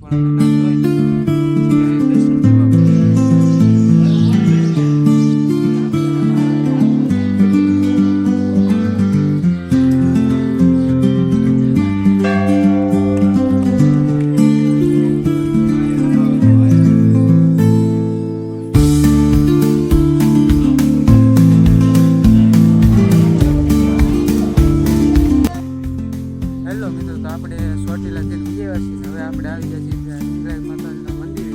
પણ અમે હવે આપણે આવી ગયા છીએ હિંગળાજ માતાજીના મંદિરે.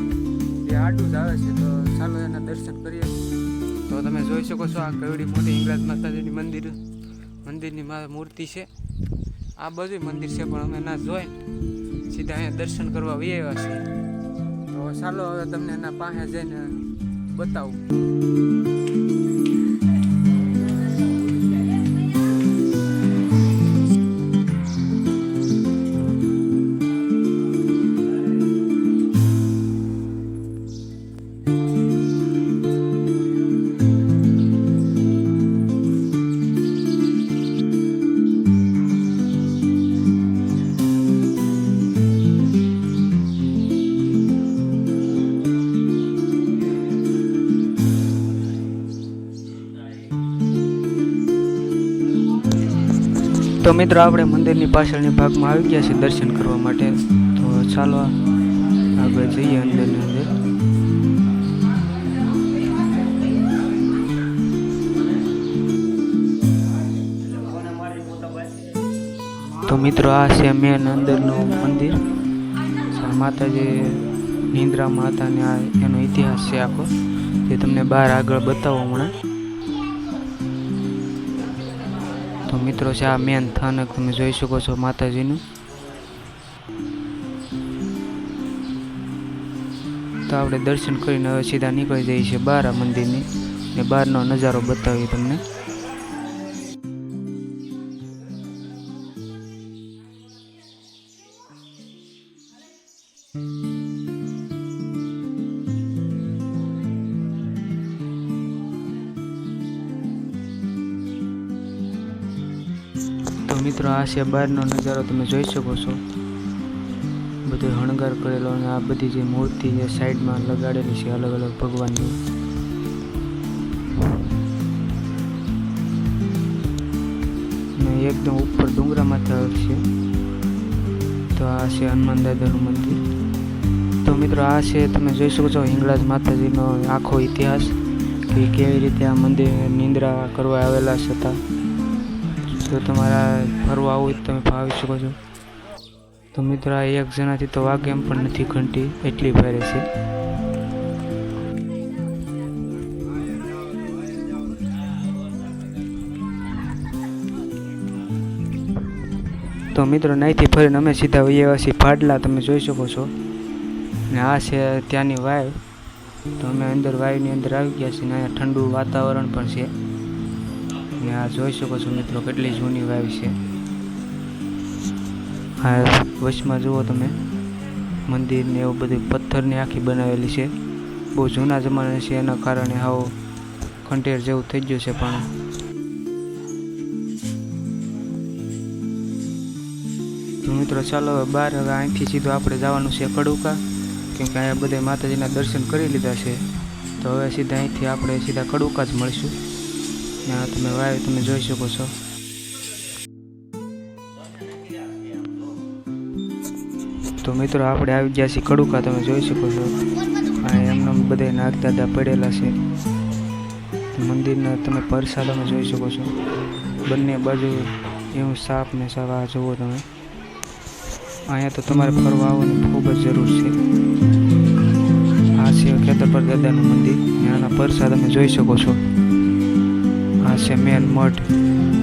જે આડું જ આવે છે, તો ચાલો એના દર્શન કરીએ. તો તમે જોઈ શકો છો આ કવડી મોટી હિંગરાજ માતાજીની મંદિર, મંદિરની મા મૂર્તિ છે. આ બધું મંદિર છે, પણ અમે ના જોઈ. સીધા અહીંયા દર્શન કરવા આવ્યા છીએ. તો ચાલો હવે તમને એના પાસે જઈને બતાવું. તો મિત્રો, આપણે મંદિરની પાછળની ભાગમાં આવી ગયા છીએ દર્શન કરવા માટે. તો ચાલો આગળ જઈએ અંદરની અંદર. તો મિત્રો, આ છે મેન અંદરનું મંદિર. માતાજી નિંદ્રામાં હતા ને આ એનો ઇતિહાસ છે આખો. જે તમને બહાર આગળ બતાવો હમણાં તો મિત્રો છે આ મેન સ્થાનક તમે જોઈ શકો છો માતાજીનું. તો આપણે દર્શન કરીને હવે સીધા નીકળી જઈએ છીએ બહાર આ મંદિરની. ને બહારનો નજારો બતાવીએ તમને. મિત્રો, આ છે બહારનો નજારો તમે જોઈ શકો છો. બધો હણગાર કરેલો અને આ બધી જે મૂર્તિ જે સાઈડમાં લગાડેલી છે અલગ અલગ ભગવાનની. એકદમ ઉપર ડુંગરામાંથી આવે છે. તો આ છે હનુમાન દાદાનું મંદિર. તો મિત્રો, આ છે તમે જોઈ શકો છો હિંગળાજ માતાજીનો આખો ઇતિહાસ કે કેવી રીતે આ મંદિર નિંદ્રા કરવા આવેલા હતા. જો તમારા ફરવા આવું તમે ફાવી શકો છો તો મિત્રો, આ એક જણાથી તો વાઘ એમ પણ નથી ઘંટી, એટલી ભારે છે. તો મિત્રો, નાઈથી ફરીને અમે સીધા વહી આવ્યા ફાડલા તમે જોઈ શકો છો. ને આ છે ત્યાંની વાવ. તો અમે અંદર વાયુની અંદર આવી ગયા છીએ ને અહીંયા ઠંડુ વાતાવરણ પણ છે. ને આ જોઈ શકો છો મિત્રો, કેટલી જૂની વાવ છે. આ વચમાં જુઓ તમે મંદિર ને એવું બધું પથ્થરની આખી બનાવેલી છે. બહુ જૂના જમાના છે, એના કારણે આવો ખંડેર જેવું થઈ ગયું છે પણ. મિત્રો, ચાલો હવે બહાર, હવે અહીંથી સીધું આપણે જવાનું છે કડુકા કેમકે અહીંયા બધે માતાજીના દર્શન કરી લીધા છે. તો હવે સીધા અહીંથી આપણે સીધા કડુકા જ મળીશું. આ તમે વાય તમે જોઈ શકો છો. તો મિત્રો, આપણે આવી ગયા છીએ કડુકા, તમે જોઈ શકો છો. એમને બધે નાગ દાદા પડેલા છે. મંદિરના તમે પરસાદ અમે જોઈ શકો છો. બંને બાજુ એવું સાપ ને આ જુઓ તમે. અહીંયા તો તમારે ફરવા આવવાની ખૂબ જ જરૂર છે. આ છે ખેતરપર દાદાનું મંદિર. આના પરસા તમે જોઈ શકો છો. છે મેન મઠ